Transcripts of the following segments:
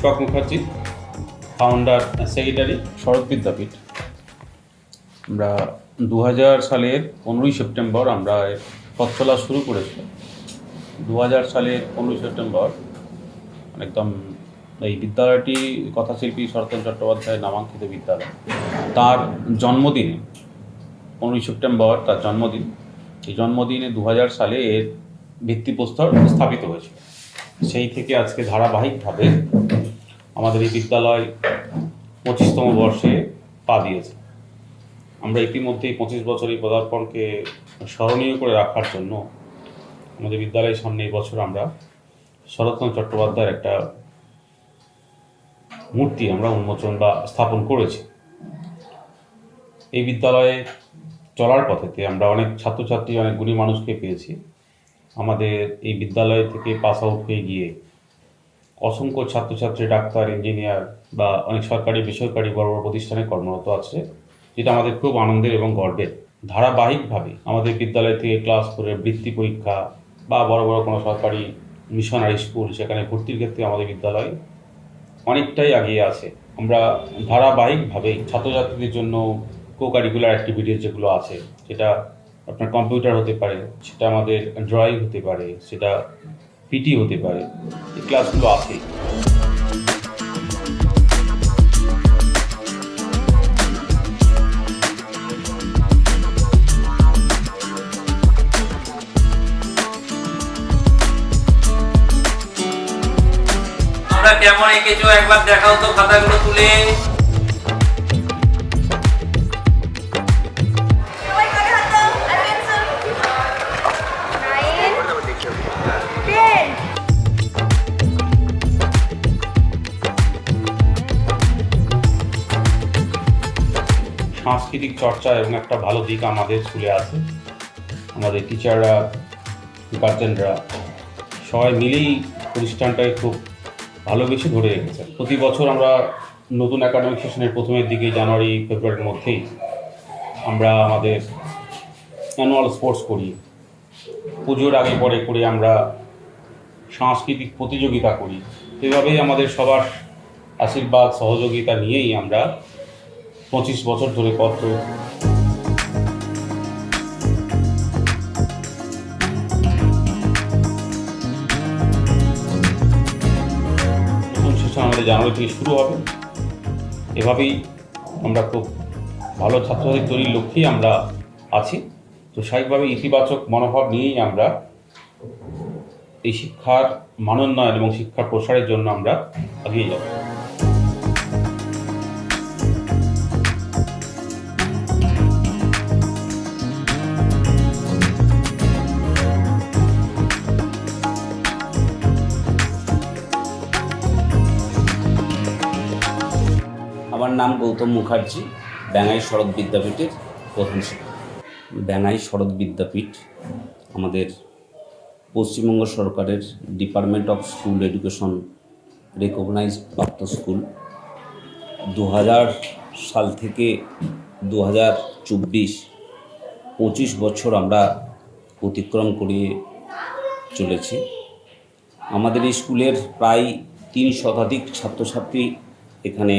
Dipak Mukherjee founder secretary Sarat Vidyapith. আমরা দু হাজার সালের পনেরোই সেপ্টেম্বর আমরা পথ চলা শুরু করেছিলাম দু হাজার সালের পনেরোই সেপ্টেম্বর একদম এই বিদ্যালয়টি কথাশিল্পী শরৎচন্দ্র চট্টোপাধ্যায়ের নামাঙ্কিত বিদ্যালয়। তার জন্মদিনে, পনেরোই সেপ্টেম্বর তার জন্মদিন। এই জন্মদিনে দু হাজার সালে এর ভিত্তিপ্রস্তর স্থাপিত হয়েছিল। সেই থেকে আজকে ধারাবাহিকভাবে আমাদের এই বিদ্যালয় পঁচিশতম বর্ষে পা দিয়েছে। আমরা ইতিমধ্যেই পঁচিশ বছর এই পদার্পণকে স্মরণীয় করে রাখার জন্য আমাদের বিদ্যালয়ের সামনে এই বছর আমরা শরৎচন্দ্র চট্টোপাধ্যায়ের একটা মূর্তি আমরা উন্মোচন বা স্থাপন করেছি। এই বিদ্যালয়ে চলার পথেতে আমরা অনেক ছাত্রছাত্রী, অনেক গুণী মানুষকে পেয়েছি। আমাদের এই বিদ্যালয় থেকে পাস আউট হয়ে গিয়ে অসংখ্য ছাত্রছাত্রী, ডাক্তার, ইঞ্জিনিয়ার বা অনেক সরকারি, বেসরকারি বড় বড় প্রতিষ্ঠানে কর্মরত আছে, যেটা আমাদের খুব আনন্দের এবং গর্বের। ধারাবাহিকভাবে আমাদের বিদ্যালয় থেকে ক্লাস করে বৃত্তি পরীক্ষা বা বড় বড় কোনো সরকারি মিশনারি স্কুল, সেখানে ভর্তির ক্ষেত্রে আমাদের বিদ্যালয় অনেকটাই এগিয়ে আছে। আমরা ধারাবাহিকভাবে ছাত্রছাত্রীদের জন্য কো কারিকুলার অ্যাক্টিভিটিস যেগুলো আছে, সেটা আপনার কম্পিউটার হতে পারে, সেটা আমাদের ড্রয়িং হতে পারে, সেটা পিটি হতে পারে। এই ক্লাসগুলো আছেই তোমরা কেমন এঁকেছো? একবার দেখাও তো খাতাগুলো তুলে। সাংস্কৃতিক চর্চা এবং একটা ভালো দিক আমাদের স্কুলে আছে। আমাদের টিচাররা গার্জেনরা সবাই মিলেই প্রতিষ্ঠানটাকে খুব ভালোবেসে ধরে রেখেছে প্রতি বছর আমরা নতুন একাডেমিক সেশনের প্রথমের দিকে জানুয়ারি, ফেব্রুয়ারির মধ্যেই আমরা আমাদের অ্যানুয়াল স্পোর্টস করি। পুজোর আগে পরে করে আমরা সাংস্কৃতিক প্রতিযোগিতা করি। এভাবেই আমাদের সবার আশীর্বাদ, সহযোগিতা নিয়েই আমরা পঁচিশ বছর ধরে চলছে। সেশন আমাদের জানুয়ারি থেকে শুরু হবে। এভাবেই আমরা খুব ভালো ছাত্রছাত্রী তৈরির লক্ষ্যেই আমরা আছি। তো স্বাভাবিকভাবে ইতিবাচক মনোভাব নিয়েই আমরা এই শিক্ষার মানোন্নয়ন এবং শিক্ষার প্রসারের জন্য আমরা এগিয়ে যাব। নাম গৌতম মুখার্জি, ব্যাঙাই শরৎ বিদ্যাপীঠের প্রধান শিক্ষক। ব্যাঙাই শরৎ বিদ্যাপীঠ আমাদের পশ্চিমবঙ্গ সরকারের department of school education recognise প্রাপ্ত স্কুল দু হাজার সাল থেকে দু হাজার চব্বিশ পঁচিশ বছর আমরা অতিক্রম করিয়ে চলেছি। আমাদের স্কুলের প্রায় তিন শতাধিক ছাত্রছাত্রী এখানে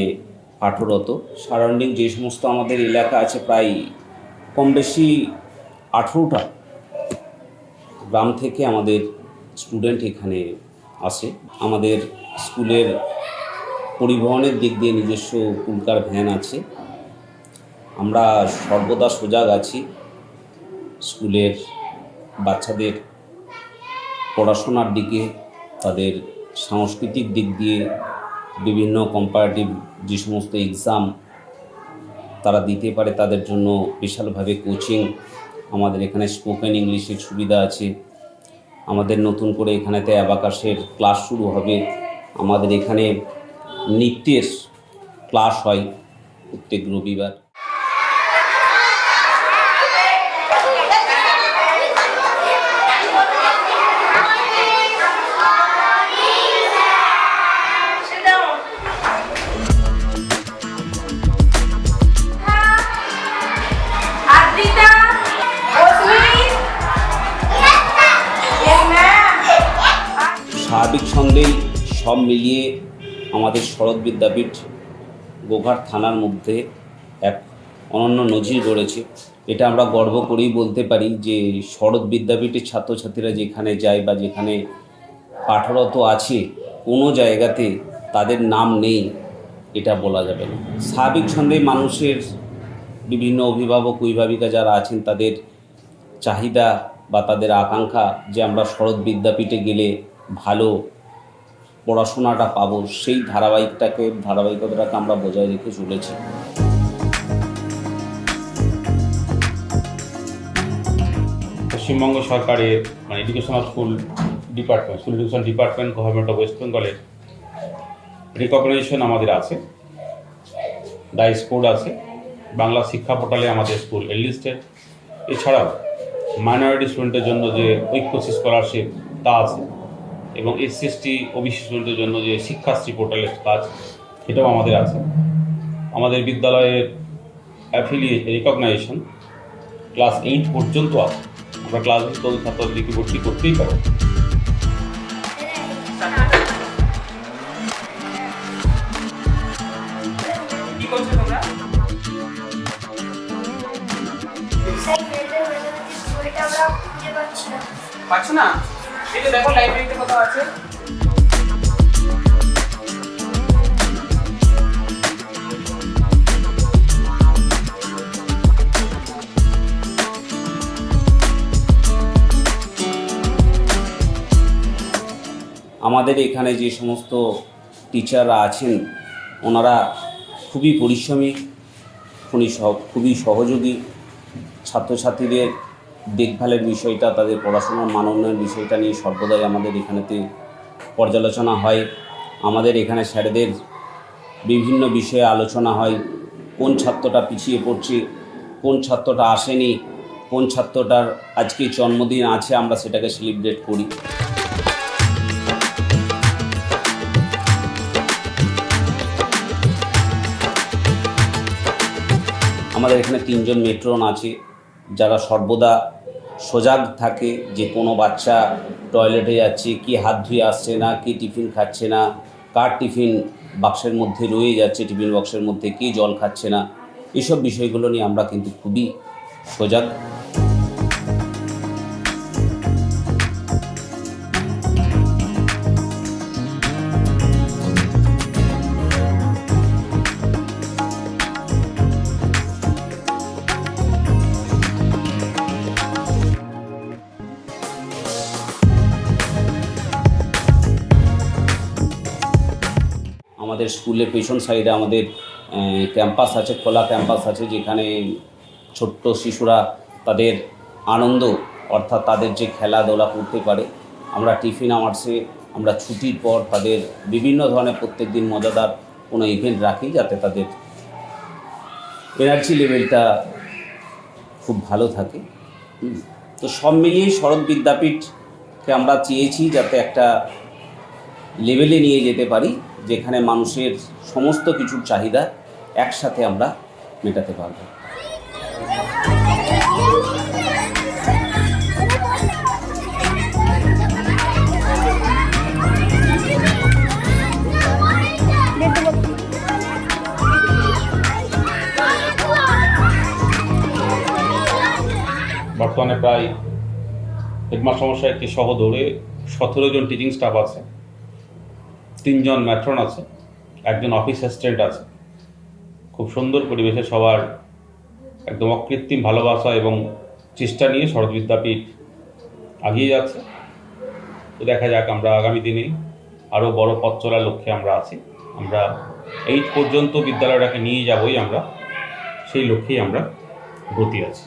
পাঠরত। সারাউন্ডিং যে সমস্ত আমাদের এলাকা আছে প্রায় কম বেশি আঠেরোটা গ্রাম থেকে আমাদের স্টুডেন্ট এখানে আসে। আমাদের স্কুলের পরিবহনের দিক দিয়ে নিজস্ব পুলকার ভ্যান আছে। আমরা সর্বদা সজাগ আছি স্কুলের বাচ্চাদের পড়াশোনার দিকে, তাদের সাংস্কৃতিক দিক দিয়ে বিভিন্ন কম্পারেটিভ যে সমস্ত এক্সাম তারা দিতে পারে তাদের জন্য বিশালভাবে কোচিং আমাদের এখানে স্পোকেন ইংলিশের সুবিধা আছে। আমাদের নতুন করে এখানেতে অ্যাবাকাশের ক্লাস শুরু হবে। আমাদের এখানে নৃত্যের ক্লাস হয় প্রত্যেক রবিবার। স্বাভাবিক ছন্দেই সব মিলিয়ে আমাদের শরৎ বিদ্যাপীঠ গোঘাট থানার মধ্যে এক অনন্য নজির গড়েছে। এটা আমরা গর্ব করেই বলতে পারি যে শরৎ বিদ্যাপীঠের ছাত্রছাত্রীরা যেখানে যায় বা যেখানে পাঠরত আছে, কোনো জায়গাতে তাদের নাম নেই, এটা বলা যাবে না। স্বাভাবিক ছন্দে মানুষের বিভিন্ন অভিভাবক, অভিভাবিকা যারা আছেন, তাদের চাহিদা বা তাদের আকাঙ্ক্ষা যে আমরা শরৎ বিদ্যাপীঠে গেলে ভালো পড়াশোনাটা পাবো, সেই ধারাবাহিকটাকে, ধারাবাহিকতাটাকে আমরা বজায় রেখে চলেছি। পশ্চিমবঙ্গ সরকারের মানে educational school department school education department government of West বেঙ্গলের রিকগনাইজেশন আমাদের আছে। ডাইস কোড আছে। বাংলা শিক্ষা পোর্টালে আমাদের স্কুল এনলিস্টেড এছাড়াও মাইনরিটি স্টুডেন্টের জন্য যে ঐক্যশ্রী স্কলারশিপ তা আছে এবং এসসি এসটি ওবিসি স্টুডেন্টের জন্য যে শিক্ষাশ্রী পোর্টালের কাজ, সেটাও আমাদের আছে। আমাদের বিদ্যালয়ের অ্যাফিলিয়ে রিকগনাইজেশন ক্লাস এইট পর্যন্ত আছে। আমরা ক্লাস এইট ছাত্রদেরকে ভর্তি করতেই পারো আছে আমাদের এখানে যে সমস্ত টিচাররা আছেন ওনারা খুবই পরিশ্রমী খুবই খুবই সহযোগী ছাত্রছাত্রীদের দেখভালের বিষয়টা, তাদের পড়াশোনার মান উন্নয়নের বিষয়টা নিয়ে সর্বদাই আমাদের এখানেতে পর্যালোচনা হয়। আমাদের এখানে স্যারেদের বিভিন্ন বিষয়ে আলোচনা হয়, কোন ছাত্রটা পিছিয়ে পড়ছে, কোন ছাত্রটা আসেনি, কোন ছাত্রটার আজকে জন্মদিন আছে, আমরা সেটাকে সেলিব্রেট করি। আমাদের এখানে তিনজন মেট্রন আছে। যারা সর্বদা সজাগ থাকে যে কোনো বাচ্চা টয়লেটে যাচ্ছে, কি হাত ধুয়ে আসছে না, কি টিফিন খাচ্ছে না, কার টিফিন বাক্সের মধ্যে রয়ে যাচ্ছে, টিফিন বাক্সের মধ্যে, কি জল খাচ্ছে না, এসব বিষয়গুলো নিয়ে আমরা কিন্তু খুবই সজাগ। আমাদের স্কুলের পেছন সাইডে আমাদের ক্যাম্পাস আছে, খোলা ক্যাম্পাস আছে, যেখানে ছোট্ট শিশুরা তাদের আনন্দ, অর্থাৎ তাদের যে খেলাধুলা করতে পারে। আমরা টিফিন আওয়ার্সে আমরা ছুটির পর তাদের বিভিন্ন ধরনের প্রত্যেক দিন মজাদার কোনো ইভেন্ট রাখি, যাতে তাদের এনার্জি লেভেলটা খুব ভালো থাকে। তো সব মিলিয়েই শরৎ বিদ্যাপীঠকে আমরা চেয়েছি যাতে একটা লেভেলে নিয়ে যেতে পারি, যেখানে মানুষের সমস্ত কিছুর চাহিদা একসাথে আমরা মেটাতে পারব। বর্তমানে প্রায় হেডমাস্টার মশাই একটি সহ দৌড়ে সতেরো জন টিচিং স্টাফ আছে। তিনজন ম্যাট্রন আছে, একজন অফিস অ্যাসিস্ট্যান্ট আছে। খুব সুন্দর পরিবেশে সবার একদম অকৃত্রিম ভালোবাসা এবং চেষ্টা নিয়ে শরৎ বিদ্যাপীঠ আগিয়ে যাচ্ছে। তো দেখা যাক আমরা আগামী দিনে আরও বড় পথ চলার লক্ষ্যে আমরা আছি। আমরা এইট পর্যন্ত বিদ্যালয়টাকে নিয়ে যাবই আমরা, সেই লক্ষ্যেই আমরা গতি আছি।